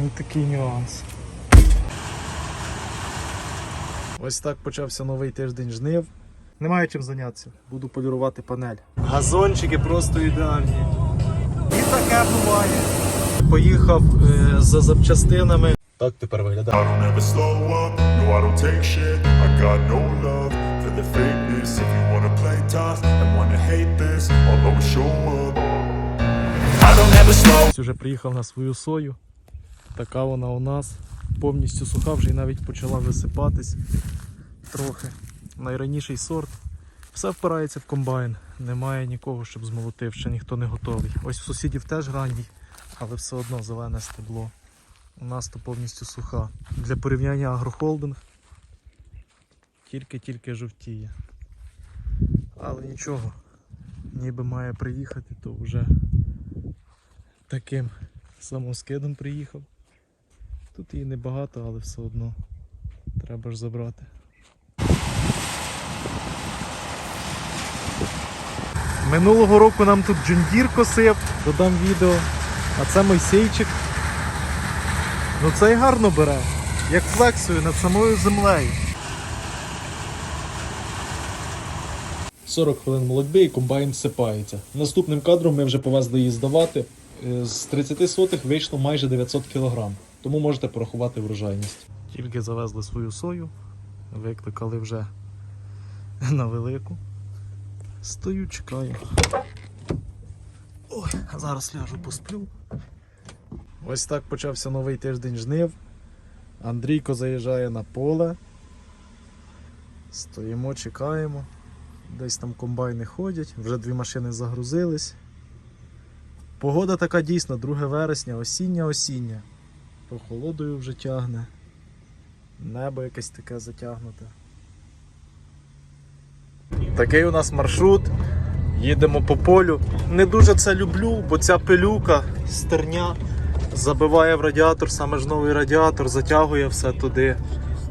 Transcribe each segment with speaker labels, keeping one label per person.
Speaker 1: Ось такий нюанс. Ось так почався новий тиждень жнив. Немає чим зайнятися. Буду полірувати панель. Газончики просто ідеальні. І таке буває. Поїхав е, за запчастинами. Так тепер виглядає.
Speaker 2: Slow
Speaker 1: Вже приїхав на свою сою. Така вона у нас. Повністю суха, вже й навіть почала висипатись трохи. Найраніший сорт. Все впирається в комбайн. Немає нікого, щоб змолотив, ще ніхто не готовий. Ось у сусідів теж ранній, але все одно зелене стебло. У нас то повністю суха. Для порівняння агрохолдинг тільки-тільки жовтіє. Але нічого, ніби має приїхати, то вже таким самоскидом приїхав. Тут її небагато, але все одно треба ж забрати. Минулого року нам тут джундір косив, додам відео, а це Мойсейчик. Ну це і гарно бере, як флексою над самою землею. 40 хвилин молодьби і комбайн всипається. Наступним кадром ми вже повезли її здавати. Е, З 30 сотих вийшло майже 900 кг, тому можете порахувати врожайність. Тільки завезли свою сою, викликали вже на велику. Стою, чекаю. Ой, зараз ляжу посплю. Ось так почався новий тиждень жнив. Андрійко заїжджає на поле. Стоїмо, чекаємо. Десь там комбайни ходять, вже дві машини загрузились. Погода така дійсно, 2 вересня, осіння осіння. Прохолодою вже тягне. Небо якесь таке затягнуте. Такий у нас маршрут. Їдемо по полю. Не дуже це люблю, бо ця пилюка, стерня забиває в радіатор, саме ж новий радіатор, затягує все туди.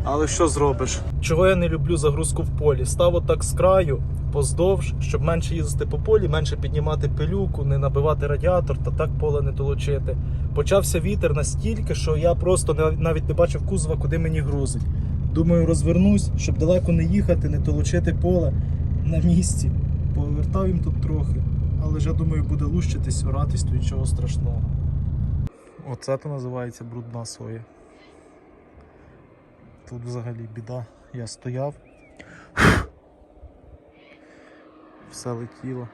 Speaker 1: Але що зробиш? Чого я не люблю загрузку в полі? Став отак з краю, поздовж, щоб менше їздити по полі, менше піднімати пилюку, не набивати радіатор та так поле не толочити. Почався вітер настільки, що я просто навіть не бачив кузова, куди мені грузить. Думаю, розвернусь, щоб далеко не їхати, не толочити поле на місці. Повертав їм тут трохи, але ж я думаю, буде лущитись, оратись, то нічого страшного. Оце то називається брудна соя. Тут взагалі біда. Я стояв. Все летіло.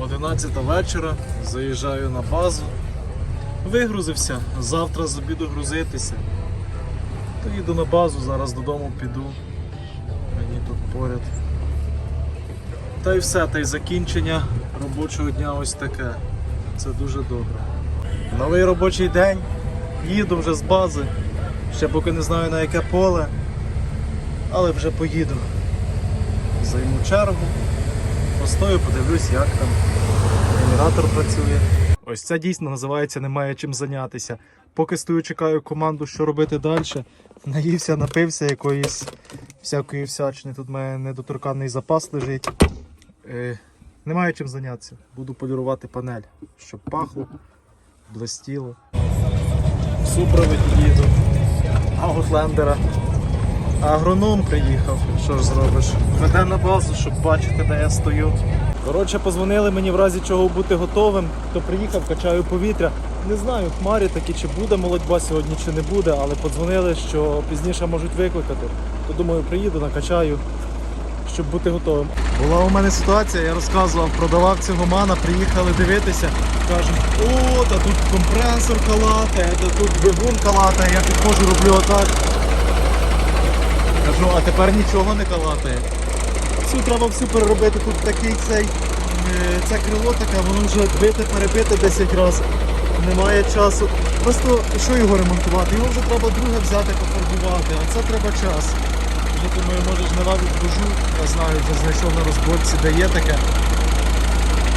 Speaker 1: 11 вечора, заїжджаю на базу. Вигрузився, завтра з обіду грузитися. То їду на базу, зараз додому піду. Мені тут поряд. Та й все, та й закінчення робочого дня ось таке. Це дуже добре. Новий робочий день. Їду вже з бази. Ще поки не знаю на яке поле, але вже поїду. Займу чергу, постою, подивлюсь, як там генератор працює. Ось це дійсно називається немає чим зайнятися. Поки стою, чекаю команду, що робити далі. Наївся, напився якоїсь всякої всячини. Тут в мене недоторканний запас лежить. Е, немає чим зайнятися. Буду полірувати панель, щоб пахло, блистіло. Супровід їду. Аутлендера. Агроном приїхав, що ж зробиш? Веде на базу, щоб бачити, де я стою. Коротше, позвонили мені в разі чого бути готовим. Хто приїхав, качаю повітря. Не знаю, хмарі такі, чи буде молодьба сьогодні, чи не буде, але подзвонили, що пізніше можуть викликати. То думаю, приїду, накачаю, щоб бути готовим. Була у мене ситуація, я розказував, продавав цього мана, приїхали дивитися. Кажуть, о, та тут компресор калатає, та тут двигун калатає, я підходжу, роблю отак. Кажу, а тепер нічого не калатає. Цю треба всю переробити. Тут такий цей, е, це крило таке, воно вже бите, перебите 10 разів. Немає часу. Просто що його ремонтувати? Його вже треба друге взяти, пофарбувати, а це треба час. Я думаю, може жнива відбужу, я знаю, вже знайшов на розборці, де є таке.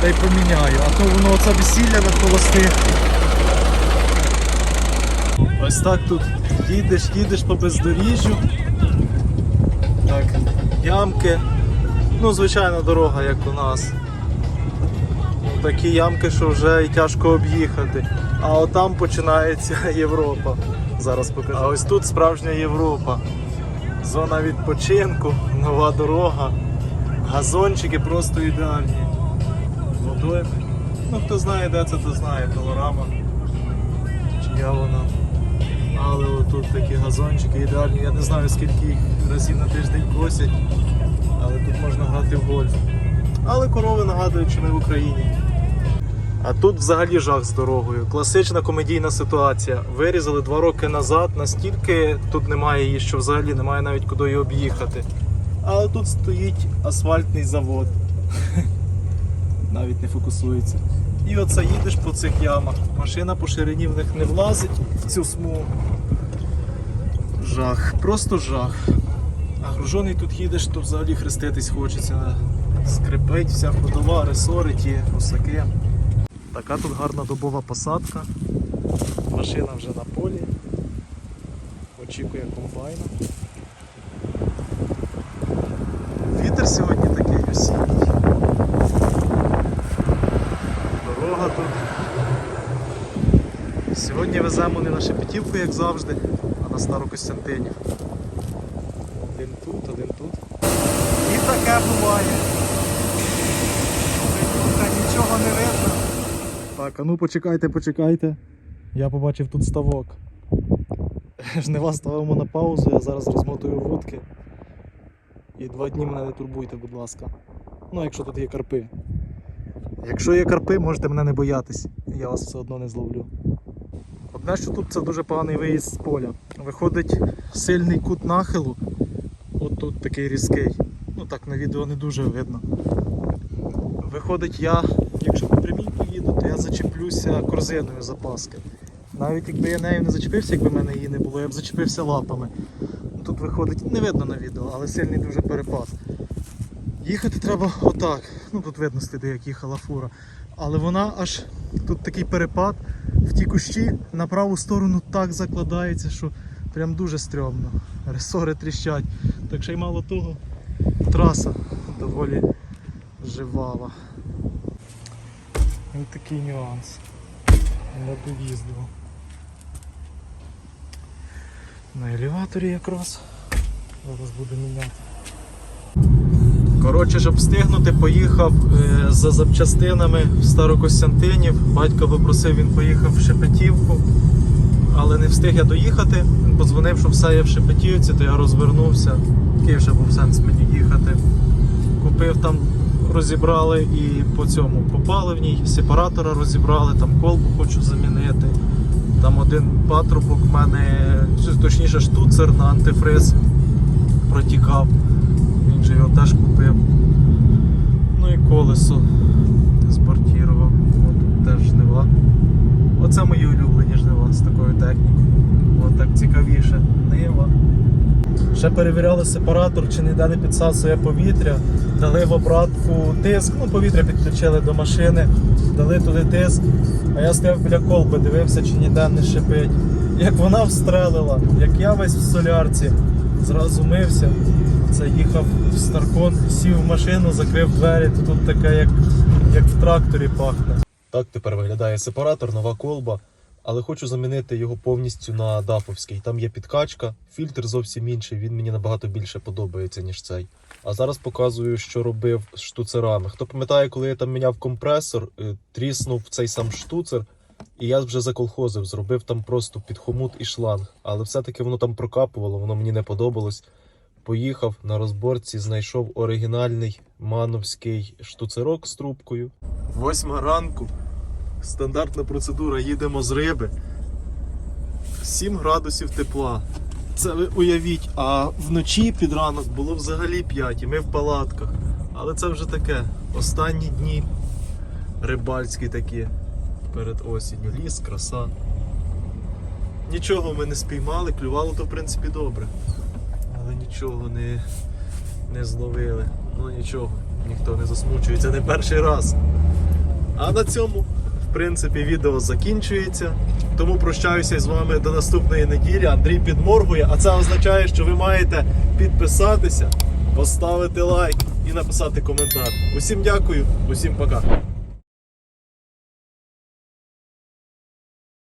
Speaker 1: Та й поміняю. А то воно оце весілля на холостих. Ось так тут їдеш, їдеш по бездоріжжю. Ямки. Ну, звичайна дорога, як у нас. такі ямки, що вже і тяжко об'їхати. А отам починається Європа. Зараз покажу. А ось тут справжня Європа. Зона відпочинку, нова дорога, газончики просто ідеальні. Водойми. Ну хто знає, де це, то знає, пилорама. Чия вона. Але отут такі газончики ідеальні. Я не знаю скільки їх разів на тиждень косять, але тут можна грати в гольф. Але корови нагадують, що ми в Україні. А тут взагалі жах з дорогою. Класична комедійна ситуація. Вирізали два роки назад, настільки тут немає її, що взагалі немає навіть куди її об'їхати. Але тут стоїть асфальтний завод. Навіть не фокусується. І оце їдеш по цих ямах. Машина по ширині в них не влазить в цю смугу. Жах, просто жах. А гружений тут їдеш, то взагалі хреститись хочеться. Скрипить вся ходова, ресори ті, косаки. Така тут гарна добова посадка. Машина вже на полі. Очікує комбайна. Вітер сьогодні такий осінній. Дорога тут. Сьогодні веземо не на Шепетівку, як завжди, на Старокостянтинів. Один тут, один тут. І таке буває. Нічого не видно. Так, а ну почекайте, почекайте. Я побачив тут ставок. Жнива ставимо на паузу, я зараз розмотую вудки. І два дні мене не турбуйте, будь ласка. Ну, якщо тут є карпи. Якщо є карпи, можете мене не боятись, я вас все одно не зловлю. Одне, що тут це дуже поганий виїзд з поля. Виходить сильний кут нахилу. От тут такий різкий. Ну так на відео не дуже видно. Виходить, я, якщо по прямій поїду, то я зачеплюся корзиною запаски. Навіть якби я нею не зачепився, якби в мене її не було, я б зачепився лапами. Тут виходить, не видно на відео, але сильний дуже перепад. Їхати треба отак. Ну тут видно сліди, як їхала фура. Але вона аж тут такий перепад в ті кущі на праву сторону так закладається, що прям дуже стрьомно. Ресори тріщать. Так що й мало того, траса доволі живава. Ось такий нюанс. Не доїздив. На елеваторі якраз. Зараз буду міняти. Коротше, щоб встигнути, поїхав е, за запчастинами в Старокостянтинів. Батько попросив, він поїхав в Шепетівку, але не встиг я доїхати. Він подзвонив, що все є в Шепетівці, то я розвернувся. Який вже був сенс мені їхати. Купив там, розібрали і по цьому по паливній, сепаратора розібрали, там колбу хочу замінити. Там один патрубок в мене, точніше штуцер на антифриз протікав. Його теж купив. Ну і колесо спортірував. От теж жнива. Оце мої улюблені жнива з такою технікою. От так цікавіше. Нива. Ще перевіряли сепаратор, чи ніде не підсасує повітря. Дали в обратку тиск, ну повітря підключили до машини, дали туди тиск. А я стояв біля колби, дивився, чи ніде не шипить. Як вона встрелила, як я весь в солярці, зразу мився. Це їхав в Старкон, сів в машину, закрив двері, то тут таке, як, як в тракторі пахне. Так тепер виглядає сепаратор, нова колба. Але хочу замінити його повністю на дафовський. Там є підкачка, фільтр зовсім інший, він мені набагато більше подобається, ніж цей. А зараз показую, що робив з штуцерами. Хто пам'ятає, коли я там міняв компресор, е, тріснув цей сам штуцер, і я вже заколхозив, зробив там просто під хомут і шланг. Але все-таки воно там прокапувало, воно мені не подобалось. Поїхав на розборці, знайшов оригінальний мановський штуцерок з трубкою. Восьма ранку. Стандартна процедура, їдемо з риби. 7 градусів тепла. Це ви уявіть, а вночі під ранок було взагалі 5, і ми в палатках. Але це вже таке. Останні дні рибальські такі перед осінню. Ліс, краса. Нічого ми не спіймали, клювало то в принципі добре. Але нічого не, не зловили. Ну нічого, ніхто не засмучується не перший раз. А на цьому, в принципі, відео закінчується. Тому прощаюся з вами до наступної неділі. Андрій підморгує, а це означає, що ви маєте підписатися, поставити лайк і написати коментар. Усім дякую, усім пока.